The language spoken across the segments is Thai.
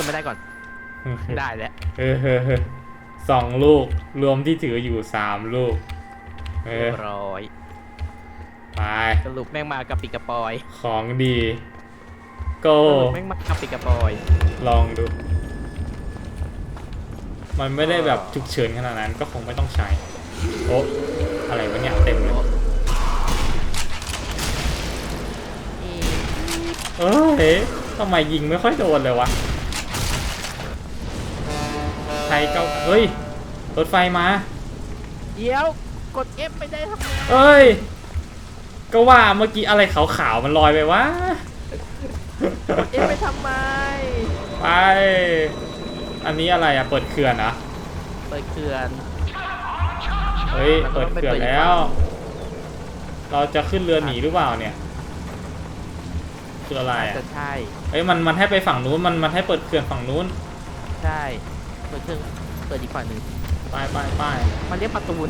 ขึ้นไม่ได้ก่อน ได้แล้วเออเออเออสองลูกรวมที่ถืออยู่สามลูกเอเรีอยบร้อยไปสรุปแม่งมากระปิกระปอยของดีโก สรุปแม่งมากระปิกระปอย ลองดู มันไม่ได้แบบฉุกเฉินขนาดนั้นก็คงไม่ต้องใช้ โอ้อะไรวะเนี่ยเต็มเลยนี่เอ้ยทำไมยิงไม่ค่อยโดนเลยวะ ใครเก้าเฮ้ย รถไฟมา เดี๋ยวกด F ไม่ได้ทำไมเอ้ย ก็ว่าเมื่อกี้อะไรขาวๆมันลอยไปวะ กด F ไปทำไม ไป อันนี้อะไรอะเปิดเขื่อนเหรอะเปิดเขื่อน เฮ้ยแล้วก็เปิดต้องไปเขื่อนเปิดอีกแล้วฝั่เราจะขึ้นเรือหนีหรือเปล่าเนี่ย คืออะไรน่าอะจะใช่ เอ้ยมันมันให้ไปฝั่งนู้น มันมันให้เปิดเขื่อนฝั่งนู้น ใช่ เปิดเครื่องเปิดอีกฝั่งหนึ่งไปไปไปมันเรียกประตูน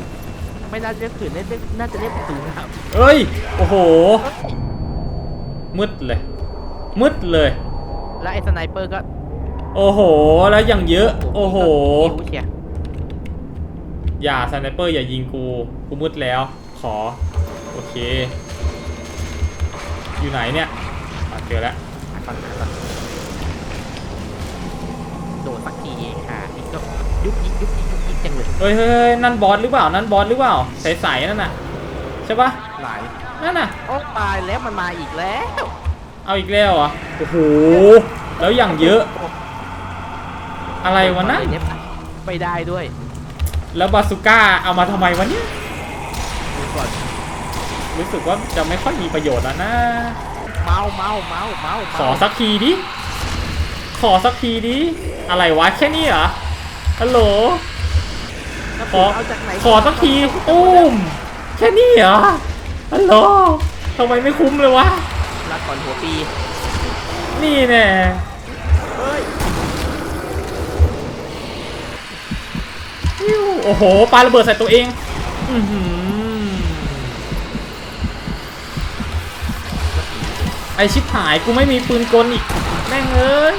ไม่น่าเรียกขื่นน่าจะน่าจะเรียกประตูนะครับเอ้ย โอ้โห มืดเลย มืดเลย แล้วไอ้สไนเปอร์ก็โอ้โห แล้วอย่างเยอะ โอ้โหนิ้วเชียอย่าสไนเปอร์อย่ายิงกู กูมืดแล้ว ขอ โอเค อยู่ไหนเนี่ยอะเจอแล้วหาก่อนหาก่อน โดดสักทีเองค่ะนี่ก็ยุบยิกยุบยิกยุบยิกจังเลยเฮ้ยเฮ้ยเฮ้ยนั่นบอสหรือเปล่า นั่นบอสหรือเปล่า ใสๆนั่นน่ะ ใช่ปะหลายนั่นน่ะ โอ้ตายแล้วมันมาอีกแล้ว เอาอีกแล้วเหรอะโอ้โห แล้วอย่างเยอะ อะไรวะนั่นไม่ได้ด้วยแล้วบาสุก้าเอามาทำไมวะเนี่ย ดูก่อนรู้สึกว่าจะไม่ค่อยมีประโยชน์แล้วนะ เมาเมาเมาเมาเมาขอสักทีดิ ขอสักทีดิ อะไรวะแค่นี้เหรอ ฮัลโหล ขอ เอาจากไหนขอสักทีตุ้มแค่นี้เหรอ ฮัลโหลทำไมไม่คุ้มเลยวะ รักก่อนหัวปี นี่แน่เฮ้ยฟิวโอ้โหปาระเบิดใส่ตัวเองอือหือไอชิบหายกูไม่มีปืนกลอีก แม่งเอ้ย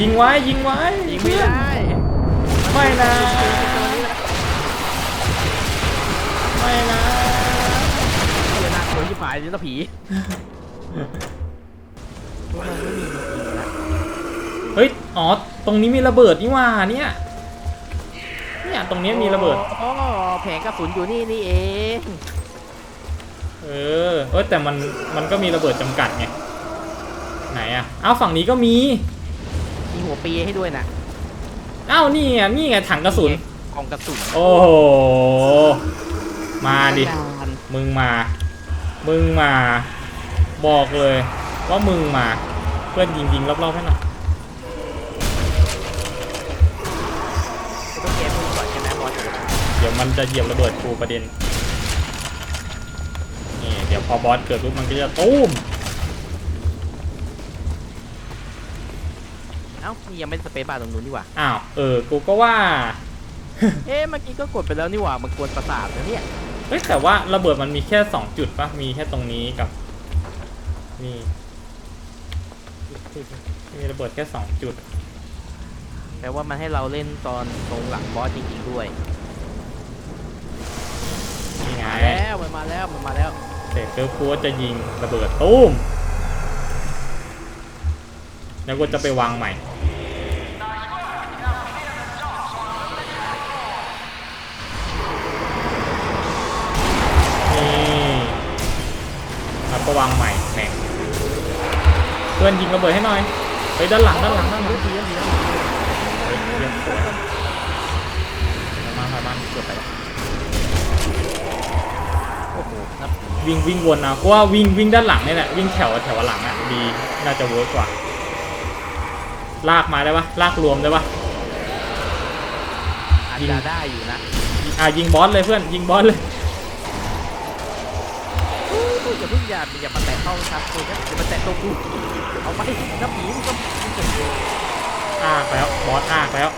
ยิงไว้ยิงไว้ยิงไม่ได้ ไม่นะไม่นะเดี๋ยวหน้าโขนที่ผายนี่นะผีพวกเราไม่มีจริงๆนะเฮ้ยอ๋อตรงนี้มีระเบิดนี่หว่าเนี่ยเนี่ยตรงนี้มีระเบิดอ๋อแผงกระสุนอยู่นี่นี่เองเออเออแต่มันมันก็มีระเบิดจำกัดไงไหนอะเอ้าฝั่งนี้ก็มี มีหัวปีให้ด้วยนะเอ้านี่ไงนี่ไงถังกระสุน กองกระสุนโอ้โห มาดินานมึงมา มึงมา บอกเลยว่ามึงมา เพื่อนยิงยิงรอบๆให้หน่อยต้องเกมมือก่อนใช่ไหมบอสเดี๋ยวมันจะเหยียบระเบิดกูประเด็น นี่เดี๋ยวพอบอสเกิดปุ๊บมันก็จะตุ้ม เอ้านี่ยังไม่สเปซบาร์ตรงนู้นนี่หว่าอ้าว เออ กูก็ว่า เอ๊ะเมื่อกี้ก็กดไปแล้วนี่หว่ามันกวนประสาทนะเนี่ยเฮ้ยแต่ว่าระเบิดมันมีแค่สองจุดปะมีแค่ตรงนี้กับนี่มีระเบิดแค่สองจุด แปลว่ามันให้เราเล่นตอนตรงหลังบอสจริงๆด้วยนี่ไงมาแล้วมันมาแล้วมันมาแล้วเสร็จแล้วกูก็จะยิงระเบิดตุ้มแล้วกูจะไปวางใหม่ พื่อนยิงระเบิดให้หน่อยไปด้านหลังด้านหลังด้านหลังดีดีมามามาเกือบไปโอ้โหวิ่งวิ่งวนนะกูว่าวิ่งวิ่งด้านหลังนี่แหละวิ่งแถวแถวหลังอะดีน่าจะเวิร์กกว่า ลากมาได้ปะลากรวมได้ปะอาจยิงจะได้อยู่นะอะยิงบอสเลยเพื่อนยิงบอสเลย พึ่งอย่าอย่ามาแตะเข้ารับกูนะอย่ามาแตะตัวกูเอาไปน้ำหมีมึงก็มึงเกิดองอ้ากแล้วบอสอ้ากแล้ว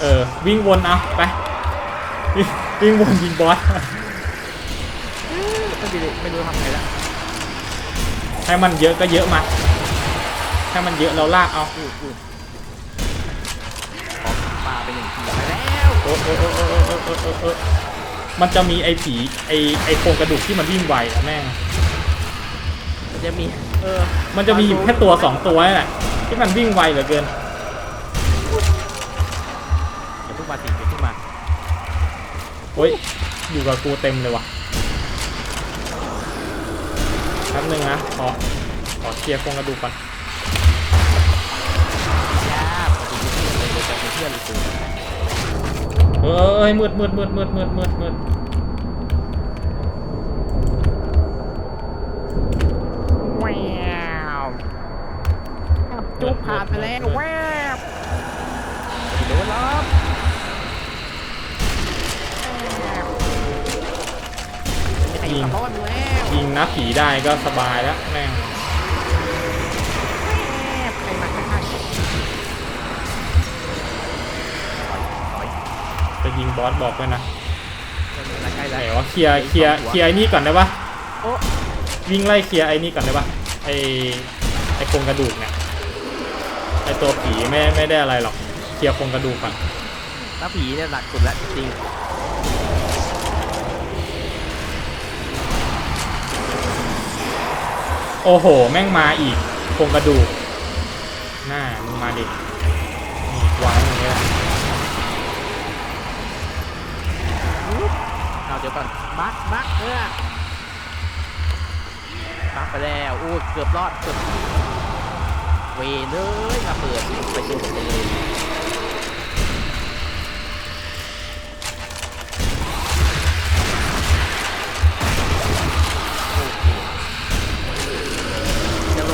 เออ วิ่งวนเอาไป วิ่งวนยิงบอสไม่รู้ไม่รู้ทำไงละให้มันเยอะก็เยอะมาให้มันเยอะเราลากเอาอู้อู้องปลาไปหนึ่งทีไปแล้วโอ้โอ้โอ้โอ้โอ้โอ้ มันจะมีไอ้ผีไอ้ไอ้โครงกระดูกที่มันวิ่งไวอะแม่ง มันจะมี เออมันจะมีอยู่แค่ตัวสองตัวนี่แหละที่มันวิ่งไวเหลือเกิน อย่าเพิ่งมาติดอย่าเพิ่งมาโอ้ย อยู่กับกูเต็มเลยว่ะแป๊บนึงนะขอขอเคลียร์โครงกระดูกก่อน เออเอ้ยมืดมืดมืดมืดมืดมืดมืดแววจุ๊บผ่านไปแล้วแวบโดนล้อมมีใครอยู่กับรอดอยู่แล้วยิงนับผีได้ก็สบายแล้วแม่ง จะยิงบอสบอกด้วยนะถอยใกล้ไหนแล้ววะเคลียร์เคลียร์เคลียร์ไอ้นี่ก่อนได้ปะโอ้วิ่งไล่เคลียร์ไอ้นี่ก่อนได้ปะไอ้ไอ้โครงกระดูกเนี่ยไอ้ตัวผีไม่ไม่ได้อะไรหรอกเคลียร์โครงกระดูกก่อนถ้าผีเนี่ยหนักสุดแล้วจริงโอ้โห แม่งมาอีกโครงกระดูกหน้ามึงมาดินี่วางอย่างเงี้ย เอาเดี๋ยวก่อนบักบักเออบักไปแล้วอู้เกือบรอดเกือบเวเลยมาเปิดไปดูผมเลยโอเคจะโล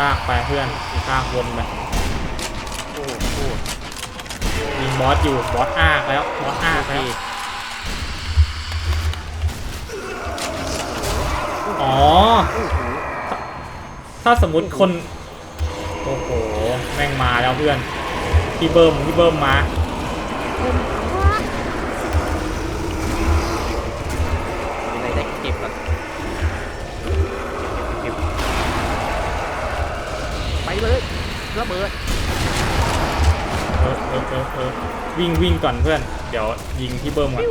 ลากไปเพื่อนลากวนไปโอ้โหยิงบอสอยู่ บอสอ้ากแล้ว บอสอ้ากแล้วอ๋อ ถ้าสมมติคน โอ้โห แม่งมาแล้วเพื่อน พี่เบิ้มพี่เบิ้มมา ระเบิดเออเออเออเออวิ่งวิ่งก่อนเพื่อน เดี๋ยวยิงพี่เบิ้มก่อน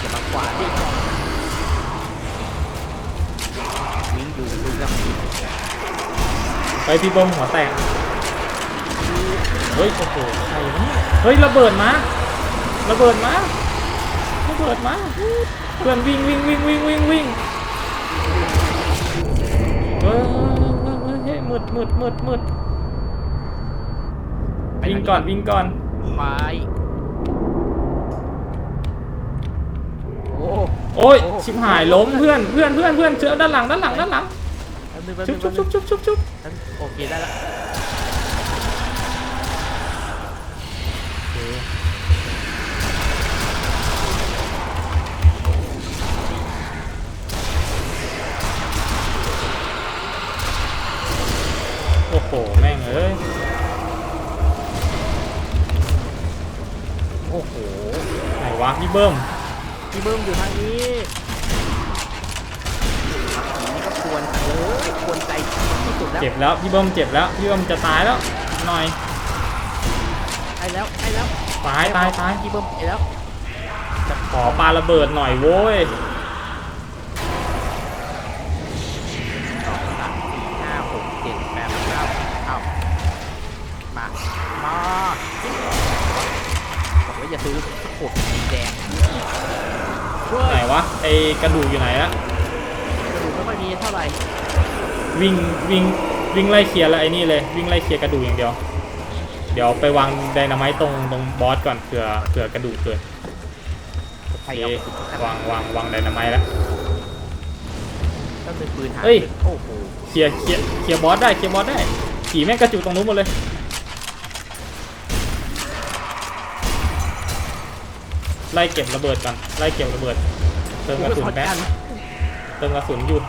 อย่ามาขวาดิวิ่งอยู่ดูนะไปพี่เบิ้มหัวแตกเฮ้ยโอ้โหใครวะเนี่ยเฮ้ยระเบิดมาระเบิดมาระเบิดมาเพื่อนวิ่งวิ่งวิ่งวิ่งวิ่งวิ่ง เฮ้ยเฮ้ยเฮ้ยเฮ้ยมืดมืดมืดมืดวิ่งก่อนวิ่งก่อนไปโอ้โอ้ยชิบหายล้มเพื่อนเพื่อนเพื่อนเพื่อนเจอด้านหลังด้านหลังด้านหลังแป๊บนึงแป๊บชุนึบงชุแป๊บบชุบชุบชุบชุบนึงโอเคได้ละ เบิ้มพี่เบิ้มอยู่ทางนี้นี่ก็ควรจังเลยควรใจที่สุดแล้วเจ็บแล้วพี่เบิ้มเจ็บแล้วพี่เบิ้มจะตายแล้วหน่อยไอ้แล้วไอ้แล้วตายตายตายพี่เบิ้มไอ้แล้วจะขอปาระเบิดหน่อยโว้ยสองสามสี่ห้าหกเจ็ดแปดเก้าเอามามาบอกว่าอย่าซื้อขวดสีแดงช่ วยไหนวะไอกระดูกอยู่ไหนละกระดูกไม่ค่อยมีเท่าไหร่ วิ่งวิ่งวิ่งไล่เคลียร์แล้วไอ้นี่เลยวิ่งไล่เคลียร์กระดูกอย่างเดียว เดี๋ยวไปวางไดนาไมต์ตรงตรงบอสก่อนเผื่อเผื่อกระดูกเกิดใครโอเอาเคกระสุนวางวางวางไดนาไมต์แล้วต้องเป็นปืนหาเฮ้ยโอ้โหเคลียร์เคลียร์เคลียร์บอสได้เคลียร์บอสได้ผีแม่งกระจุกตรงนู้นหมดเลยไล่เก็บระเบิดก่อนไล่เก็บระเบิด เติมกระสุนแป๊บช็อตเติมกระสุนอยู่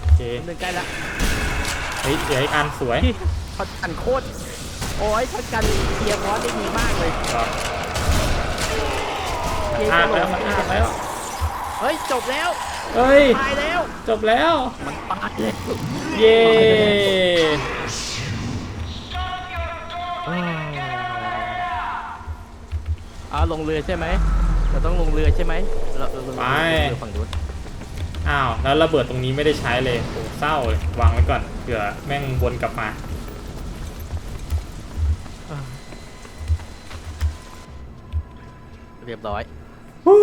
โอเคกันเดินใกล้ละเฮ้ยเดี๋ยวอีกอันสวยช็อตกันโคตรโอ้ยช็อตกันเคลียร์บอสได้ดีมากเลยก็เคลียร์อ้ากระโหลแล้วกมันอ้ากแล้วเฮ้ยจบแล้วเฮ้ยตายแล้วจบแล้วมันตายแล้วเย้อ่าลงเรือใช่ไหม เราต้องลงเรือใช่ไหมเราเราเราลงไปเรือฝั่งนู้นอ้าวแล้วระเบิดตรงนี้ไม่ได้ใช้เลยโอ้เศร้าเลยวางไว้ก่อนเผื่อแม่งวนกลับมาเรียบร้อยฮู้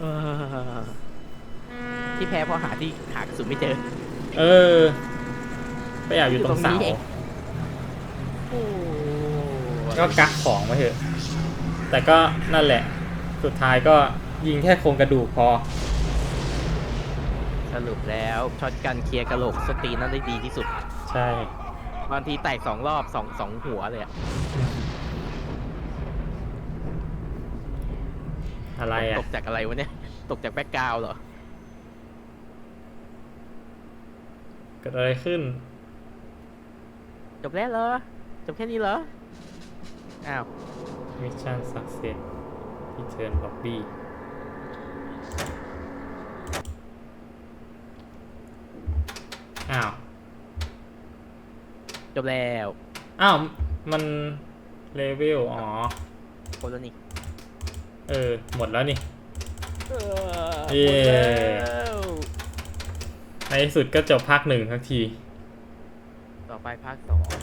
เออที่แพ้เพราะหาที่หากระสุนไม่เจอ เออ ไปแอบอยู่ตรงเสาอยู่ตรงนี้เองโอ้ ก็กักของไว้เถอะ แต่ก็นั่นแหละ สุดท้ายก็ยิงแค่โครงกระดูกพอ สรุปแล้วช็อตกันเคลียร์กระโหลกสตรีนั่นได้ดีที่สุด ใช่ บางทีแตกสองรอบสองสองหัวเลยอะอะไรอะ ตกจากอะไรวะเนี่ย ตกจากแบ็กกราวด์เหรอ เกิดอะไรขึ้น จบแล้วเหรอ จบแค่นี้เหรอ อ้าว มิชชั่นสักเซสที่เทิร์นล็อบบี้อ้าว จบแล้ว อ้าว มันเลเวล อ๋อคนแล้วนี่ เออ หมดแล้วนี่ เออเย้ หมดแล้วในที่สุดก็จบภาคหนึ่งทักที ต่อไปภาคสอง